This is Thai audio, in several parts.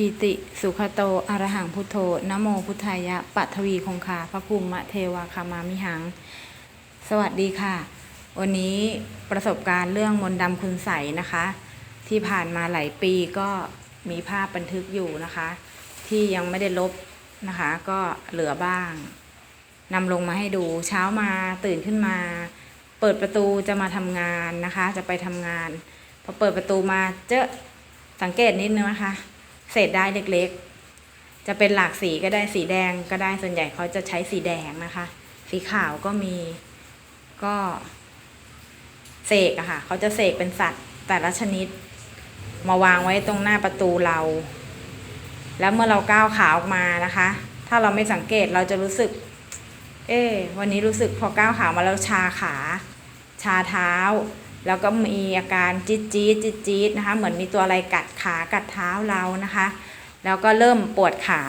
อิติสุขโตอรหังพุทโธนโมพุทธายะปัทวีคงคาพระภูมิเทวาคามามิหัง สวัสดีค่ะ วันนี้ประสบการณ์เรื่องมนต์ดำคุณใสนะคะ ที่ผ่านมาหลายปีก็มีภาพบันทึกอยู่นะคะ ที่ยังไม่ได้ลบนะคะ ก็เหลือบ้างนำลงมาให้ดูเช้ามาตื่นขึ้นมา เปิดประตูจะมาทำงานนะคะ จะไปทำงานพอเปิดประตูมาเจอสังเกตนิดนึงนะคะ เศษได้เล็กๆ จะเป็นหลากสีก็ได้สีแดงก็ได้ส่วนใหญ่เขาจะใช้สีแดงนะคะ สีขาวก็มีก็เสกอะค่ะเขาจะเสกเป็นสัตว์แต่ละชนิด มาวางไว้ตรงหน้าประตูเรา แล้วเมื่อเราก้าวขาออกมานะคะ ถ้าเราไม่สังเกตเราจะรู้สึก เอ๊วันนี้รู้สึกพอก้าวขามาแล้วชาขา ชาเท้า แล้วก็มีอาการจี๊ดจี๊ดจี๊ดจี๊ดนะคะ เหมือนมีตัวอะไรกัดขากัดเท้าเรานะคะ แล้วก็เริ่มปวดขา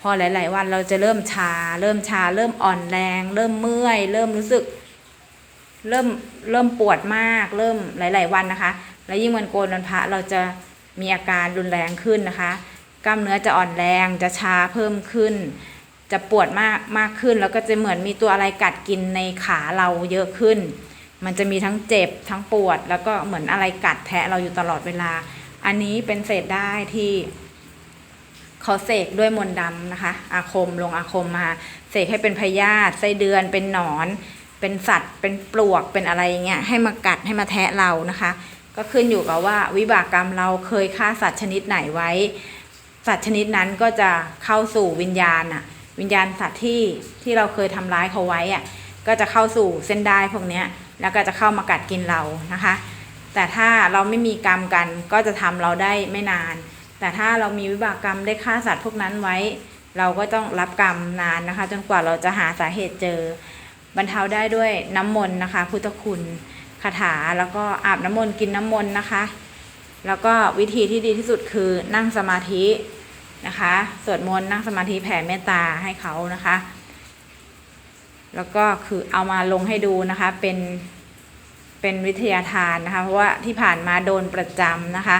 พอหลาย ๆ วันเราจะเริ่มชา เริ่มชา เริ่มอ่อนแรง เริ่มเมื่อย เริ่มรู้สึก เริ่มเริ่มปวดมาก เริ่มหลาย ๆ วันนะคะ แล้วยิ่งวันโกนวันพระเราจะมีอาการรุนแรงขึ้นนะคะ กล้ามเนื้อจะอ่อนแรงจะชาเพิ่มขึ้น จะปวดมากมากขึ้น แล้วก็จะเหมือนมีตัวอะไรกัดกินในขาเราเยอะขึ้น มันจะมีทั้งเจ็บทั้งปวด แล้วก็เหมือนอะไรกัดแทะเราอยู่ตลอดเวลา อันนี้เป็นเศษได้ที่เขาเสกด้วยมนต์ดำนะคะ อาคมลงอาคมมาเสกให้เป็นพยาธิไส้เดือนเป็นหนอน เป็นสัตว์ เป็นปลวกเป็นอะไรเงี้ยให้มากัดให้มาแทะเรานะคะ ก็ขึ้นอยู่กับว่าวิบากกรรมเราเคยฆ่าสัตว์ชนิดไหนไว้ สัตว์ชนิดนั้นก็จะเข้าสู่วิญญาณอะวิญญาณสัตว์ที่ที่เราเคยทำร้ายเขาไว้อะก็จะเข้าสู่เส้นได้พวกเนี้ย แล้วก็จะเข้ามากัดกินเรานะคะ แต่ถ้าเราไม่มีกรรมกันก็จะทำเราได้ไม่นาน แต่ถ้าเรามีวิบากกรรมได้ฆ่าสัตว์พวกนั้นไว้ เราก็ต้องรับกรรมนานนะคะ จนกว่าเราจะหาสาเหตุเจอบรรเทาได้ด้วยน้ำมนต์นะคะ พุทธคุณคาถาแล้วก็อาบน้ำมนต์กินน้ำมนต์นะคะ แล้วก็วิธีที่ดีที่สุดคือนั่งสมาธินะคะสวดมนต์นั่งสมาธิแผ่เมตตาให้เขานะคะ แล้วก็คือเอามาลงให้ดูนะคะเป็นเป็นวิทยาทานนะคะ เพราะว่าที่ผ่านมาโดนประจำนะคะ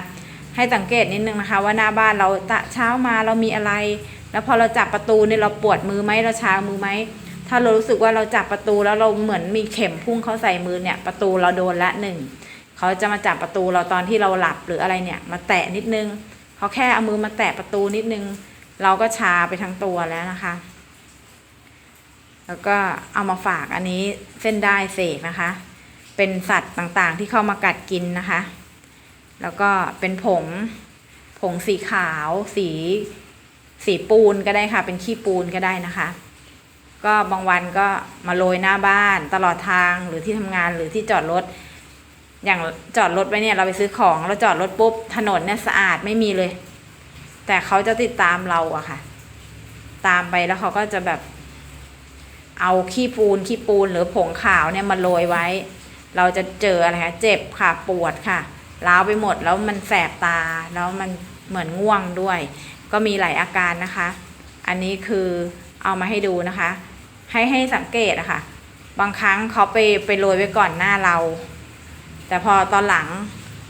ให้สังเกตนิดนึงนะคะ ว่าหน้าบ้านเราตะเช้ามาเรามีอะไร แล้วพอเราจับประตูเนี่ยเราปวดมือไหมเราชามือไหมถ้าเรารู้สึกว่าเราจับประตูแล้วเราเหมือนมีเข็มพุ่งเข้าใส่มือเนี่ยประตูเราโดนละหนึ่งเขาจะมาจับประตูเราตอนที่เราหลับหรืออะไรเนี่ยมาแตะนิดนึงเขาแค่เอามือมาแตะประตูนิดนึง เราก็ชาไปทั้งตัวแล้วนะคะ แล้วก็เอามาฝากอันนี้เส้นได้เสกนะคะ เป็นสัตว์ต่างๆที่เข้ามากัดกินนะคะ แล้วก็เป็นผง ผงสีขาว สี สีปูนก็ได้ค่ะ เป็นขี้ปูนก็ได้นะคะ ก็บางวันก็มาโรยหน้าบ้านตลอดทางหรือที่ทำงานหรือที่จอดรถ อย่างจอดรถไว้เนี่ยเราไปซื้อของเราจอดรถปุ๊บถนนเนี่ยสะอาดไม่มีเลย แต่เขาจะติดตามเราอะค่ะ ตามไปแล้วเขาก็จะแบบ เอาขี้ปูนขี้ปูนหรือผงขาวเนี่ยมาโรยไว้ เราจะเจออะไรคะเจ็บค่ะปวดค่ะล้าวไปหมดแล้วมันแสบตาแล้วมันเหมือนง่วงด้วย ก็มีหลายอาการนะคะ อันนี้คือเอามาให้ดูนะคะ ให้ให้สังเกตอะค่ะบางครั้งเขาไปไปโรยไว้ก่อนหน้าเรา แต่พอตอนหลัง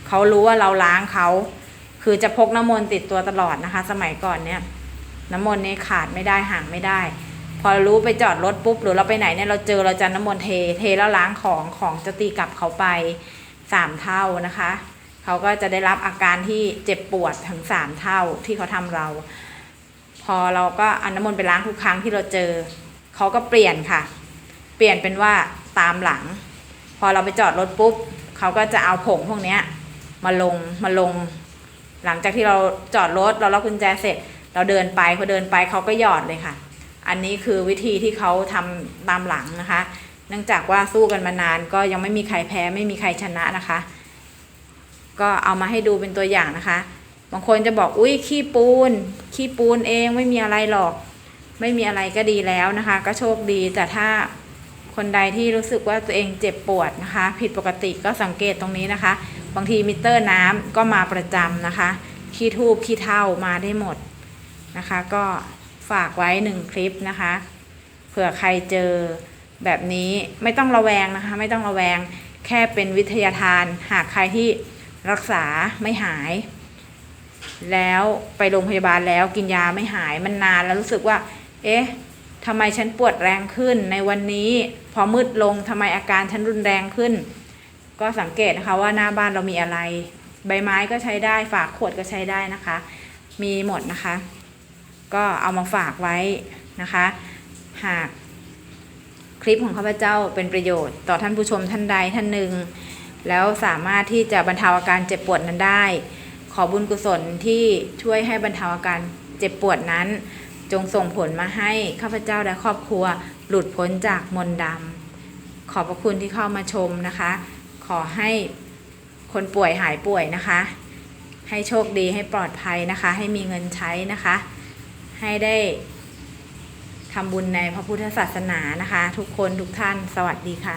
เขารู้ว่าเราล้างเขาคือจะพกน้ำมนต์ติดตัวตลอดนะคะ สมัยก่อนเนี่ย น้ำมนต์นี่ขาดไม่ได้ห่างไม่ได้ พอรู้ไปจอดรถปุ๊บหรือเราไปไหนเนี่ยเราเจอเราจะน้ำมนต์เทเทแล้วล้างของของจะตีกลับเขาไปสามเท่านะคะเขาก็จะได้รับอาการที่เจ็บปวดถึงสามเท่าที่เขาทำเรา พอเราก็อน้ำมนต์ไปล้างทุกครั้งที่เราเจอเขาก็เปลี่ยนค่ะ เปลี่ยนเป็นว่าตามหลัง พอเราไปจอดรถปุ๊บเขาก็จะเอาผงพวกนี้มาลงมาลง หลังจากที่เราจอดรถเราล็อกกุญแจเสร็จ เราเดินไปพอเดินไปเขาก็หยอดเลยค่ะ อันนี้คือวิธีที่เขาทำตามหลังนะคะ เนื่องจากว่าสู้กันมานานก็ยังไม่มีใครแพ้ไม่มีใครชนะนะคะ ก็เอามาให้ดูเป็นตัวอย่างนะคะ บางคนจะบอกอุ้ยขี้ปูน ขี้ปูนเองไม่มีอะไรหรอก ไม่มีอะไรก็ดีแล้วนะคะ ก็โชคดีแต่ถ้าคนใดที่รู้สึกว่าตัวเองเจ็บปวดนะคะ ผิดปกติก็สังเกตตรงนี้นะคะ บางทีมิเตอร์น้ำก็มาประจำนะคะ ขี้ทูบขี้เท่ามาได้หมดนะคะ ก็ ฝากไว้หนึ่งคลิปนะคะ เผื่อใครเจอแบบนี้ไม่ต้องระแวงนะคะ ไม่ต้องระแวงแค่เป็นวิทยาทาน หากใครที่รักษาไม่หาย แล้วไปโรงพยาบาลแล้วกินยาไม่หายมันนานแล้วรู้สึกว่า เอ๊ะทำไมฉันปวดแรงขึ้นในวันนี้ พอมืดลงทำไมอาการฉันรุนแรงขึ้น ก็สังเกตนะคะว่าหน้าบ้านเรามีอะไร ใบไม้ก็ใช้ได้ฝากขวดก็ใช้ได้นะคะ มีหมดนะคะ ก็เอามาฝากไว้นะคะ หากคลิปของข้าพเจ้าเป็นประโยชน์ ต่อท่านผู้ชมท่านใดท่านหนึ่ง แล้วสามารถที่จะบรรเทาอาการเจ็บปวดนั้นได้ ขอบุญกุศลที่ช่วยให้บรรเทาอาการเจ็บปวดนั้น จงส่งผลมาให้ข้าพเจ้าและครอบครัวหลุดพ้นจากมนต์ดำขอบพระคุณที่เข้ามาชมนะคะ ขอให้คนป่วยหายป่วยนะคะ ให้โชคดีให้ปลอดภัยนะคะ ให้มีเงินใช้นะคะ ให้ได้ทำบุญในพระพุทธศาสนานะคะ ทุกคนทุกท่านสวัสดีค่ะ